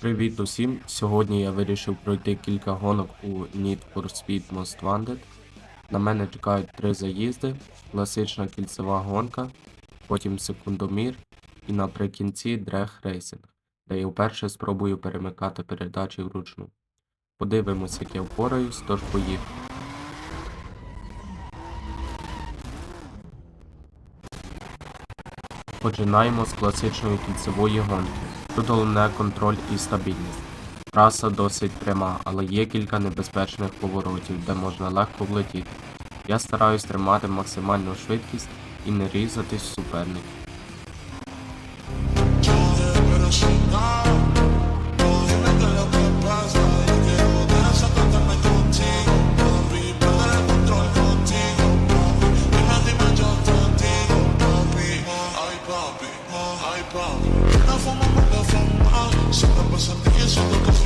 Привіт усім! Сьогодні я вирішив пройти кілька гонок у Need for Speed Most Wanted. На мене чекають три заїзди, класична кільцева гонка, потім секундомір і наприкінці дрег рейсинг, де я вперше спробую перемикати передачі вручну. Подивимось, як я впораюсь, тож поїхали. Починаємо з класичної кільцевої гонки. Тут головне контроль і стабільність. Траса досить пряма, але є кілька небезпечних поворотів, де можна легко влетіти. Я стараюсь тримати максимальну швидкість і не різатись суперників. but something is looking for.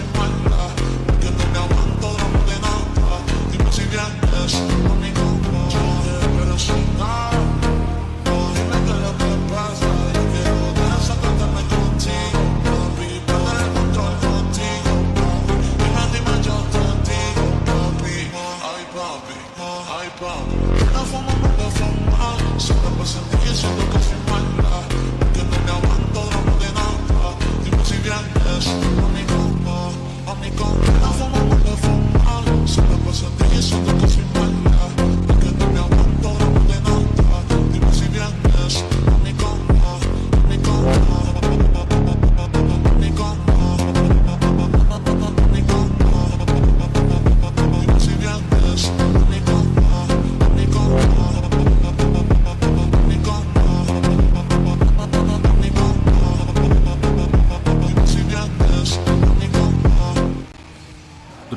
Sono passo a te, sono passo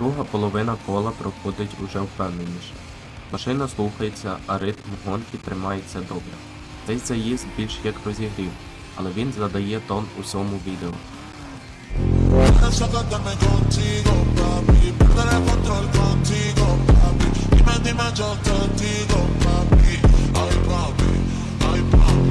Друга половина кола проходить уже впевненіше. Машина слухається, а ритм гонки тримається добре. Цей заїзд більш як розігрів, але він задає тон усьому відео. Ay, papi, ay, papi.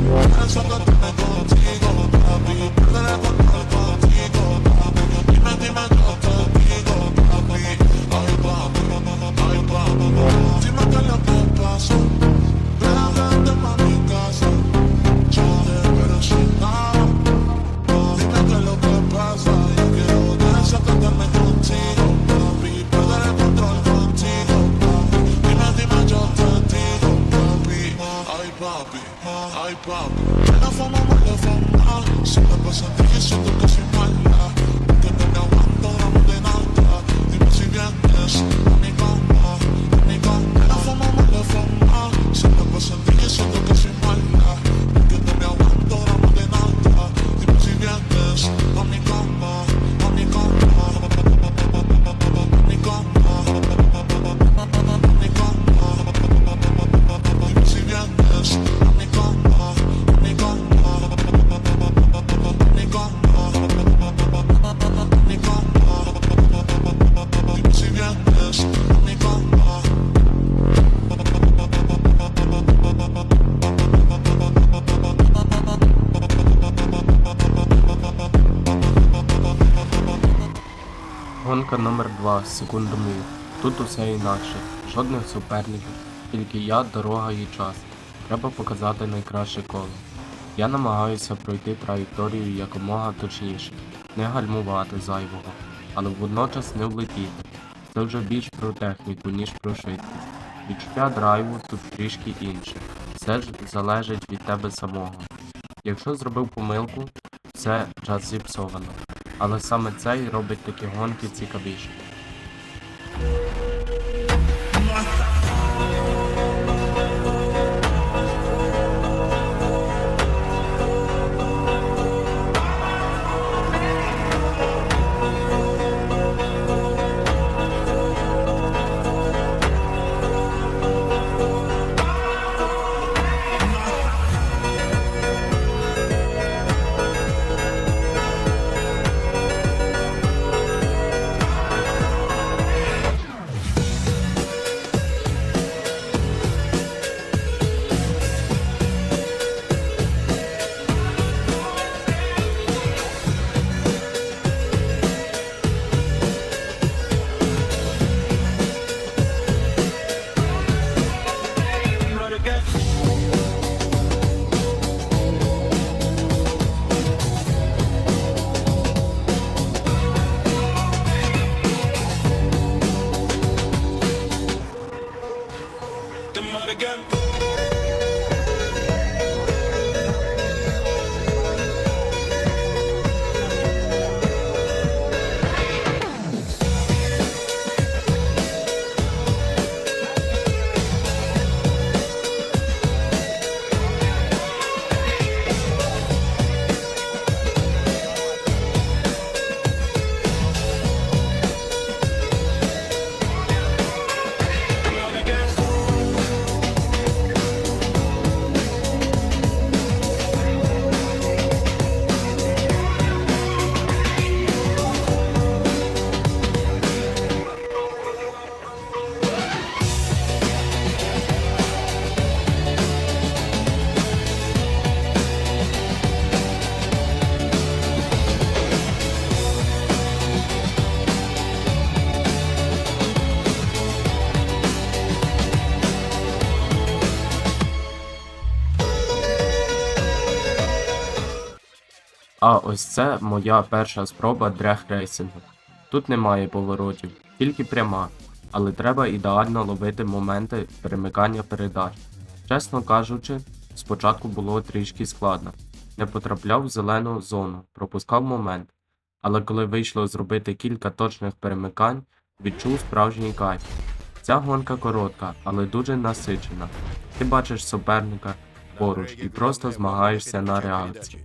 Гонка номер 2 секундомір. Тут усе інакше. Жодних суперників, тільки я, дорога і час. Треба показати найкраще коло. Я намагаюся пройти траєкторію якомога точніше, не гальмувати зайвого, але водночас не влетіти. Це вже більш про техніку, ніж про швидкість. Відчуття драйву тут трішки інше. Все ж залежить від тебе самого. Якщо зробив помилку, все час зіпсовано. Але саме це й робить такі гонки цікавіші. А ось це моя перша спроба дрехрейсингу. Тут немає поворотів, тільки пряма, але треба ідеально ловити моменти перемикання передач. Чесно кажучи, спочатку було трішки складно. Не потрапляв в зелену зону, пропускав момент. Але коли вийшло зробити кілька точних перемикань, відчув справжній кайф. Ця гонка коротка, але дуже насичена. Ти бачиш суперника поруч і просто змагаєшся на реакції.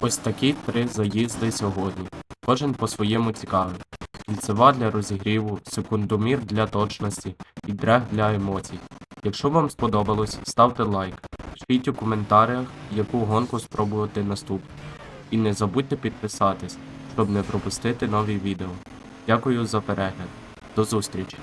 Ось такі три заїзди сьогодні. Кожен по-своєму цікавий. Кільцева для розігріву, секундомір для точності і дрег для емоцій. Якщо вам сподобалось, ставте лайк, пишіть у коментарях, яку гонку спробувати наступну. І не забудьте підписатись, щоб не пропустити нові відео. Дякую за перегляд. До зустрічі!